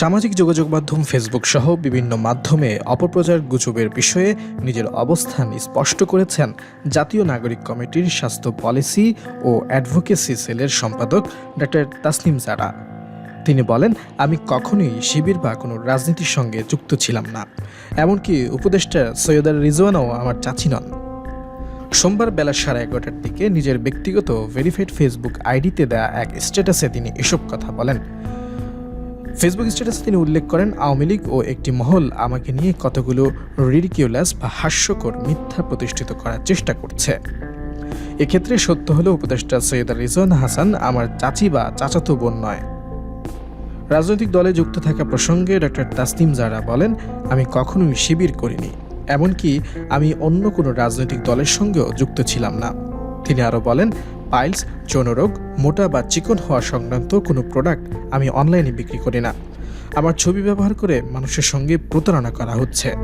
সামাজিক যোগাযোগ মাধ্যম ফেসবুক সহ বিভিন্ন মাধ্যমে অপপ্রচার গুজবের বিষয়ে নিজের অবস্থান স্পষ্ট করেছেন জাতীয় নাগরিক কমিটির স্বাস্থ্য পলিসি ও অ্যাডভোকেসি সেলের সম্পাদক ডক্টর তাসনিম জারা। তিনি বলেন, আমি কখনোই শিবির বা কোনো রাজনীতির সঙ্গে যুক্ত ছিলাম না। এমনকি উপদেষ্টা সৈয়দার রিজওয়ানও আমার চাচি নন। সোমবার বেলা সাড়ে এগারোটার দিকে নিজের ব্যক্তিগত ভেরিফাইড ফেসবুক আইডিতে দেয়া এক স্ট্যাটাসে তিনি এসব কথা বলেন। ফেসবুক স্ট্যাটাসে তিনি উল্লেখ করেন, আওয়ামী লীগ ও একটি মহল আমাকে নিয়ে কতগুলো রিডিকিউলাস বা হাস্যকর মিথ্যা প্রতিষ্ঠিত করার চেষ্টা করছে। এক্ষেত্রে সত্য হলো উপদেষ্টা সৈয়দ রিজওয়ান হাসান আমার চাচি বা চাচাতো বোন নয়। রাজনৈতিক দলে যুক্ত থাকা প্রসঙ্গে ডক্টর তাসনিম জারা বলেন, আমি কখনোই শিবির করিনি। এমনকি আমি অন্য কোনো রাজনৈতিক দলের সঙ্গেও যুক্ত ছিলাম না। তিনি আরও বলেন পাইলস, যৌনরোগ, মোটা বা চিকন হওয়া সংক্রান্ত কোনো প্রোডাক্ট আমি অনলাইনে বিক্রি করি না। আমার ছবি ব্যবহার করে মানুষের সঙ্গে প্রতারণা করা হচ্ছে।